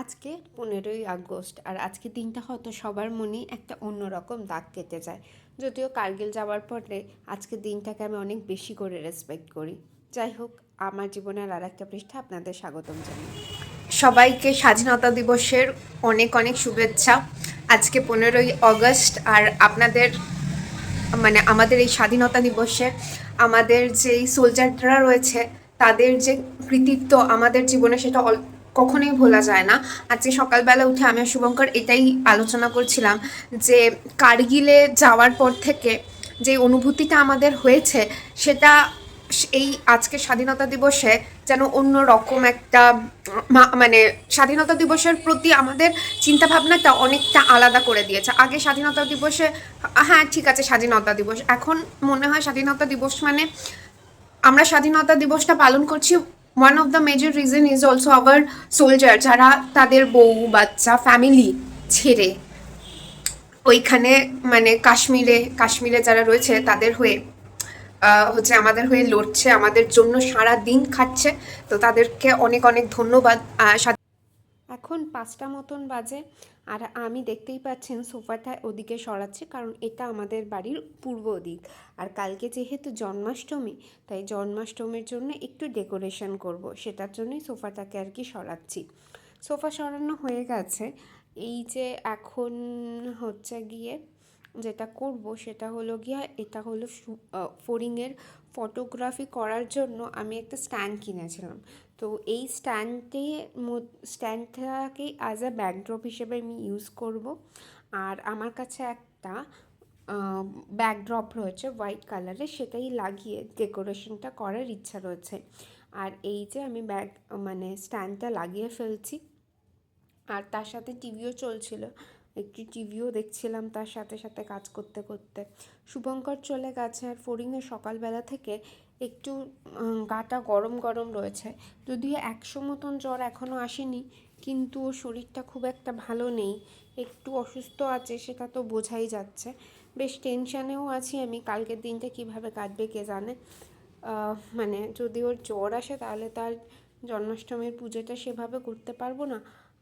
আজকে পনেরোই আগস্ট, আর আজকে দিনটা হয়তো সবার মনেই একটা অন্যরকম দাগ কেটে যায়। যদিও কার্গিল যাওয়ার পরে আজকে দিনটাকে আমি অনেক বেশি করে রেসপেক্ট করি। যাই হোক, আমার জীবনের আর একটা পৃষ্ঠা আপনাদের স্বাগতম জানাই। সবাইকে স্বাধীনতা দিবসের অনেক অনেক শুভেচ্ছা। আজকে পনেরোই আগস্ট, আর আপনাদের মানে আমাদের এই স্বাধীনতা দিবসে আমাদের যেই সোলজাররা রয়েছে, তাদের যে কৃতিত্ব আমাদের জীবনে সেটা কখনোই ভোলা যায় না। আজকে সকালবেলা উঠে আমি শুভঙ্কর এটাই আলোচনা করছিলাম যে কার্গিলে যাওয়ার পর থেকে যে অনুভূতিটা আমাদের হয়েছে, সেটা এই আজকে স্বাধীনতা দিবসে যেন অন্য রকম একটা মানে স্বাধীনতা দিবসের প্রতি আমাদের চিন্তাভাবনাটা অনেকটা আলাদা করে দিয়েছে। আগে স্বাধীনতা দিবসে হ্যাঁ ঠিক আছে, স্বাধীনতা দিবস। এখন মনে হয় স্বাধীনতা দিবস মানে আমরা স্বাধীনতা দিবসটা পালন করছি one of the major reason is also our soldier যারা তাদের বউ, বাচ্চা ফ্যামিলি ছেড়ে ওইখানে মানে কাশ্মীরে কাশ্মীরে যারা রয়েছে তাদের হয়ে হচ্ছে আমাদের হয়ে লড়ছে, আমাদের জন্য সারা দিন খাচ্ছে। তো তাদেরকে অনেক অনেক ধন্যবাদ এখন পাঁচটা মতন বাজে আর আমি দেখতেই পাচ্ছেন সোফাটা ওদিকে সরাচ্ছি, কারণ এটা আমাদের বাড়ির পূর্ব দিক। আর কালকে যেহেতু জন্মাষ্টমী, তাই জন্মাষ্টমীর জন্য একটু ডেকোরেশন করব, সেটার জন্যই সোফাটাকে আর কি সরাচ্ছি। সোফা সরানো হয়ে গেছে। এই যে এখন হচ্ছে গিয়ে যেটা করব, সেটা হলো গিয়ে এটা হলো ফোরিংয়ের ফটোগ্রাফি করার জন্য আমি একটা স্ট্যান্ড কিনেছিলাম। তো এই স্ট্যান্ডে স্ট্যান্ডটাকে অ্যাজ আ ব্যাকড্রপ হিসেবে আমি ইউজ করব। আর আমার কাছে একটা ব্যাকড্রপ রয়েছে হোয়াইট কালারের সেটাই লাগিয়ে ডেকোরেশনটা করার ইচ্ছা রয়েছে। আর এই যে আমি ব্যাগ মানে স্ট্যান্ডটা লাগিয়ে ফেলছি, আর তার সাথে টিভিও চলছিল। একটি টিভিও দেখছিলাম তার সাথে সাথে কাজ করতে করতে। শুভঙ্কর চলে গেছে, আর ফড়িংয়ে সকালবেলা থেকে একটু গাটা গরম গরম রয়েছে। যদিও একশো মতন জ্বর এখনও আসেনি, কিন্তু ওর শরীরটা খুব একটা ভালো নেই। একটু অসুস্থ আছে সেটা তো বোঝাই যাচ্ছে। বেশ টেনশানেও আছি আমি, কালকের দিনটা কীভাবে কাটবে কে জানে। মানে যদি ওর জ্বর আসে তাহলে তার জন্মাষ্টমীর পুজোটা সেভাবে করতে পারব না।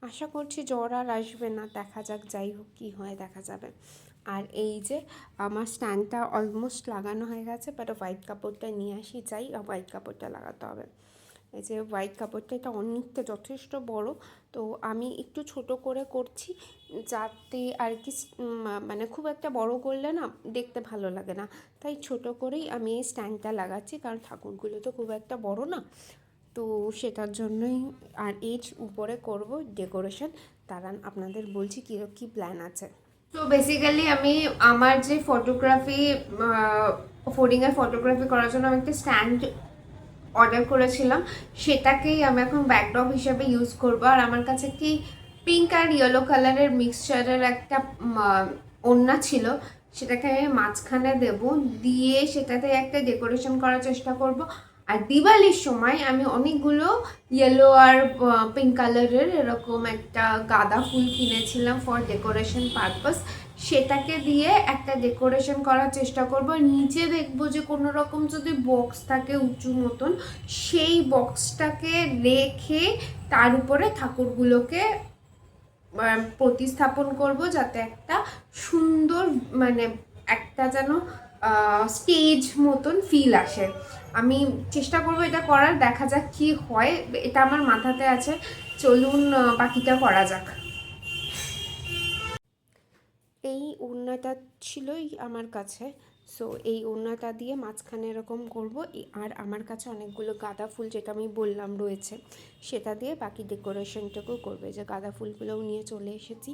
আশা করছি জ্বর আর আসবে না, দেখা যাক যাই হোক কী হয়, দেখা যাবে। আর এই যে আমার স্ট্যান্ডটা অলমোস্ট লাগানো হয়ে গেছে বাট হোয়াইট কাপড়টা নিয়ে আসি চাই আর হোয়াইট কাপড়টা লাগাতে হবে। এই যে হোয়াইট কাপড়টা, এটা অনেকটা যথেষ্ট বড়, তো আমি একটু ছোট করে করছি যাতে আর কি মানে খুব একটা বড় করলে না দেখতে ভালো লাগে না। তাই ছোট করেই আমি এই স্ট্যান্ডটা লাগাচ্ছি, কারণ ঠাকুরগুলো তো খুব একটা বড় না। তো সেটার জন্যই আর এজ উপরে করব ডেকোরেশন দাঁড়ান, আপনাদের বলছি কী কী প্ল্যান আছে। তো বেসিক্যালি আমি আমার যে ফটোগ্রাফি ফোর্ডিংয়ের ফটোগ্রাফি করার জন্য আমি একটা স্ট্যান্ড অর্ডার করেছিলাম। সেটাকেই আমি এখন ব্যাকড্রপ হিসাবে ইউজ করব। আর আমার কাছে কি পিঙ্ক আর ইয়েলো কালারের মিক্সচারের একটা ওড়না ছিল, সেটাকে আমি মাঝখানে দেব। দিয়ে সেটাতে একটা ডেকোরেশন করার চেষ্টা করব। আর দিওয়ালির সময় আমি অনেকগুলো ইয়েলো আর পিঙ্ক কালারের এরকম একটা গাঁদা ফুল কিনেছিলাম ফর ডেকোরেশন পারপাস সেটাকে দিয়ে একটা ডেকোরেশন করার চেষ্টা করব। নিচে দেখব যে কোনো রকম যদি বক্স থাকে উঁচু মতন, সেই বক্সটাকে রেখে তার উপরে ঠাকুরগুলোকে প্রতিস্থাপন করব যাতে একটা সুন্দর মানে একটা যেন স্টেজ মতন ফিল আসে। আমি চেষ্টা করব এটা করার, দেখা যাক কি হয়। এটা আমার মাথাতে আছে। চলুন বাকিটা করা যাক। এই ওড়নাটা ছিলই আমার কাছে। সো এই ওড়নাটা দিয়ে মাঝখানে এরকম করব। আর আমার কাছে অনেকগুলো গাঁদা ফুল যেটা আমি বললাম রয়েছে, সেটা দিয়ে বাকি ডেকোরেশনটাকেও করবে। যে গাঁদা ফুলগুলোও নিয়ে চলে এসেছি।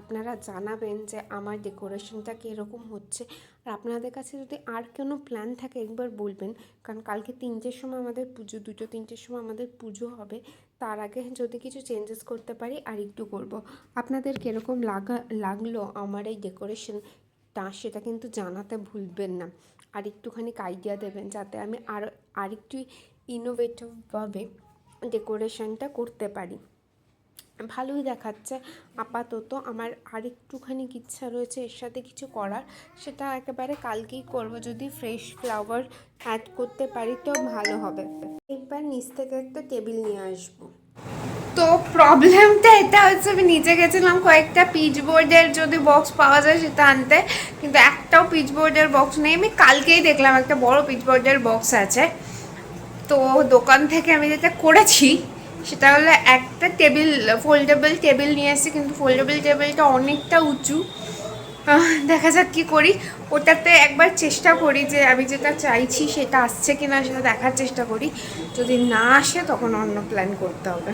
আপনারা জানাবেন যে আমার ডেকোরেশনটা কীরকম হচ্ছে। আর আপনাদের কাছে যদি আর কোনো প্ল্যান থাকে, একবার বলবেন। কারণ কালকে তিনটের সময় আমাদের পুজো, দুটো তিনটের সময় আমাদের পুজো হবে। তার আগে যদি কিছু চেঞ্জেস করতে পারি, আর একটু করব। আপনাদের কীরকম লাগা, লাগল আমার এই ডেকোরেশনটা সেটা কিন্তু জানাতে ভুলবেন না। আর একটুখানি আইডিয়া দেবেন, যাতে আমি আর, আরেকটু ইনোভেটিভভাবে ডেকোরেশনটা করতে পারি। ভালোই দেখাচ্ছে। আপাতত আমার আরেকটুখানি ইচ্ছা রয়েছে এর সাথে কিছু করার। সেটা একেবারে কালকেই করব। যদি ফ্রেশ ফ্লাওয়ার অ্যাড করতে পারি তো ভালো হবে। একবার নিচ থেকে একটা টেবিল নিয়ে আসব। তো প্রবলেমটা এটা হচ্ছে আমি নিচে গেছিলাম কয়েকটা পিচ বোর্ডের যদি বক্স পাওয়া যায় সেটা আনতে। কিন্তু একটাও পিচ বোর্ডের বক্স নেই। আমি কালকেই দেখলাম একটা বড় পিচ বোর্ডের বক্স আছে। তো দোকান থেকে আমি যেটা করেছি সেটা হলো একটা টেবিল ফোল্ডেবল টেবিল নিয়ে এসেছি, কিন্তু ফোল্ডেবল টেবিলটা অনেকটা উঁচু। দেখা যাক কী করি। ওটাতে একবার চেষ্টা করি যে আমি যেটা চাইছি সেটা আসছে কিনা সেটা দেখার চেষ্টা করি। যদি না আসে তখন অন্য প্ল্যান করতে হবে।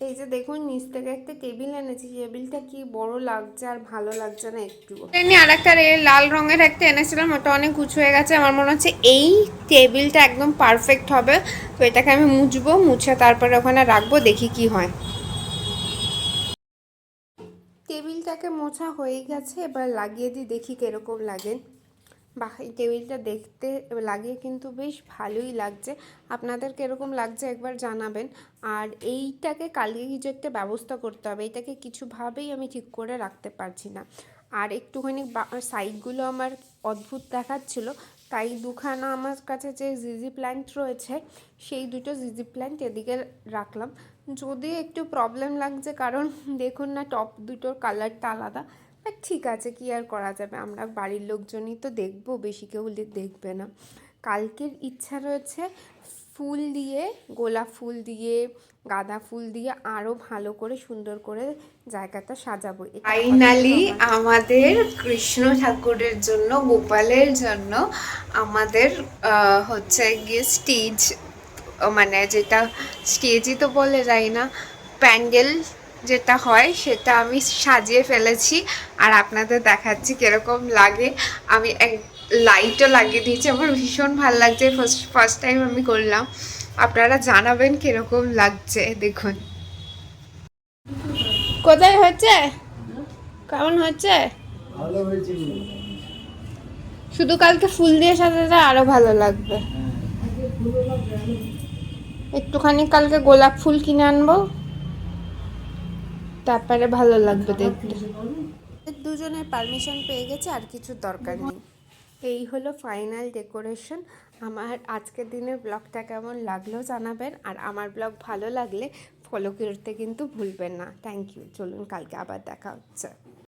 এই যে দেখুন নিচ থেকে একটা টেবিল এনেছি টেবিলটা কি বড় লাগছে আর ভালো লাগছে না একটু। এমনি আর একটা লাল রঙের একটা এনেছিলাম ওটা অনেক উঁচু হয়ে গেছে। আমার মনে হচ্ছে এই টেবিলটা একদম পারফেক্ট হবে। তো এটাকে আমি মুছবো মুছে তারপরে ওখানে রাখব দেখি কি হয়। টেবিলটাকে মোছা হয়ে গেছে এবার লাগিয়ে দিই দেখি কীরকম লাগে। বাহ, এই টেবিলটা দেখতে লাগিয়ে কিন্তু বেশ ভালোই লাগছে। আপনাদের কীরকম লাগছে একবার জানাবেন। আর এইটাকে কালকে কিছু একটা ব্যবস্থা করতে হবে। এটাকে কিছুভাবেই আমি ঠিক করে রাখতে পারছি না। আর একটুখানি সাইডগুলো আমার অদ্ভুত দেখাচ্ছিল। তাই দুখানা আমার কাছে যে জিজি প্ল্যান্ট রয়েছে, সেই দুটো জিজি প্ল্যান্ট এদিকে রাখলাম। যদি একটু প্রবলেম লাগছে, কারণ দেখুন না, টপ দুটোর কালারটা আলাদা। ঠিক আছে কি আর করা যাবে? আমরা বাড়ির লোকজনই তো দেখব বেশি কেউ দেখবে না। কালকের ইচ্ছা রয়েছে ফুল দিয়ে গোলাপ ফুল দিয়ে গাঁদা ফুল দিয়ে আরও ভালো করে সুন্দর করে জায়গাটা সাজাবো। ফাইনালি আমাদের কৃষ্ণ ঠাকুরের জন্য গোপালের জন্য আমাদের হচ্ছে গিয়ে স্টেজ মানে যেটা স্টেজই তো বলে যায় না প্যান্ডেল যেটা হয় সেটা আমি সাজিয়ে ফেলেছি আর আপনাদের দেখাচ্ছি কীরকম লাগে। আমি এক লাইটও লাগিয়ে দিয়েছি। আমার ভীষণ ভালো লাগছে। ফার্স্ট ফার্স্ট টাইম আমি করলাম। আপনারা জানাবেন কীরকম লাগছে দেখুন। কোথায় হচ্ছে কেমন হচ্ছে শুধু কালকে ফুল দিয়ে সাজাতে আরও ভালো লাগবে। একটুখানি কালকে গোলাপ ফুল কিনে আনব। তারপরে ভালো লাগবে দেখতে। দুজনের পারমিশন পেয়ে গেছে আর কিছু দরকার নেই। এই হলো ফাইনাল ডেকোরেশন আমার আজকের দিনের ব্লগটা কেমন লাগল জানাবেন আর আমার ব্লগ ভালো লাগলে ফলো করতে কিন্তু ভুলবেন না। থ্যাংক ইউ চলুন কালকে আবার দেখা হচ্ছে।